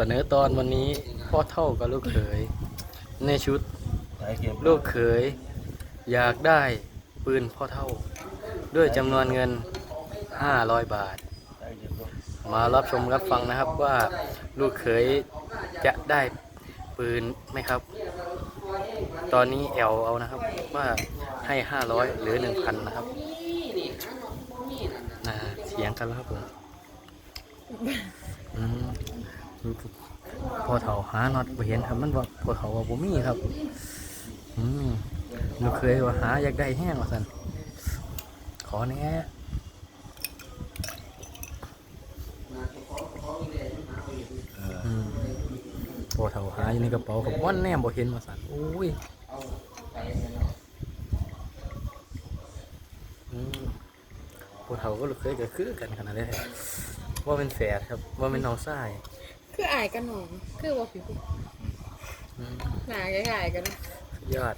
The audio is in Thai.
เสนอตอนวันนี้พ่อเท่ากับลูกเขย ในชุดไปเก็บลูกเขย อยากได้ปืนพ่อเท่า ด้วยจำนวนเงิน 500 บาทไปเก็บลูกมารับชมรับฟังนะครับว่าลูกเขยจะได้ปืนไหมครับ ตอนนี้แอลเอานะครับว่าให้ 500 หรือ 1,000 นะครับอ่าเสียงกันแล้วครับผม อืม พอเถาหาน็อตบ่เห็นครับมันว่าพอเถาว่าบ่มีครับอืมลูกเคยว่าหาอยากได้แห้งว่าสันขอแน่อืมพอเถาหาอยู่ในกระเป๋าผมว่นแนมบ่เห็นว่าสันโอ้ยอืมพอเถาก็ลูกเคยก็คือกันขนาดนี้ว่าเป็นแฝดครับว่าเป็นน้องชาย คืออายกันหนองคือว่าผิวอืมหนาคล้ายๆกันยอด